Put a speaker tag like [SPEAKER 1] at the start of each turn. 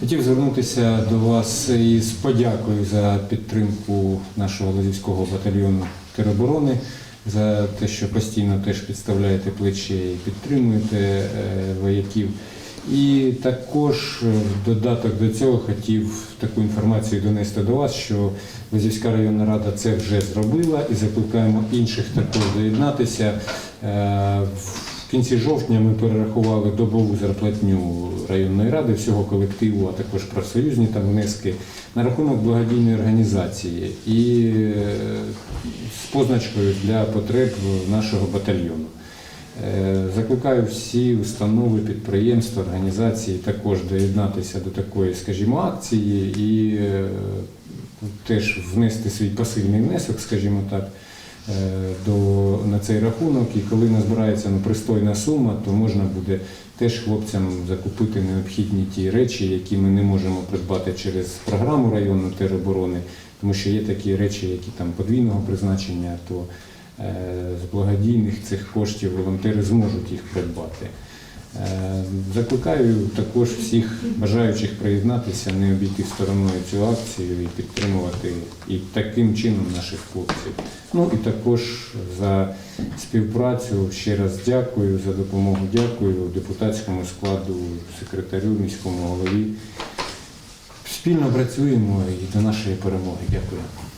[SPEAKER 1] Хотів звернутися до вас із подякою за підтримку нашого Лозівського батальйону тероборони, за те, що постійно теж підставляєте плечі і підтримуєте е, вояків. І також е, в додаток до цього хотів таку інформацію донести до вас, що Лозівська районна рада це вже зробила і закликаємо інших також доєднатися. Кінці жовтня ми перерахували добову зарплатню районної ради, всього колективу, а також профсоюзні там внески на рахунок благодійної організації і е, з позначкою для потреб нашого батальйону. Е, Закликаю всі установи, підприємства, організації також доєднатися до такої, скажімо, акції і е, теж внести свій посильний внесок, скажімо так, до, на цей рахунок. І коли назбирається ну, пристойна сума, то можна буде теж хлопцям закупити необхідні ті речі, які ми не можемо придбати через програму районної тероборони, тому що є такі речі, які там подвійного призначення, то е, з благодійних цих коштів волонтери зможуть їх придбати. Е, Закликаю також всіх бажаючих приєднатися, не обійти стороною цю акцію і підтримувати і таким чином наших хлопців. Ну і також за співпрацю ще раз дякую за допомогу. Дякую депутатському складу, секретарю, міському голові. Спільно працюємо і до нашої перемоги. Дякую.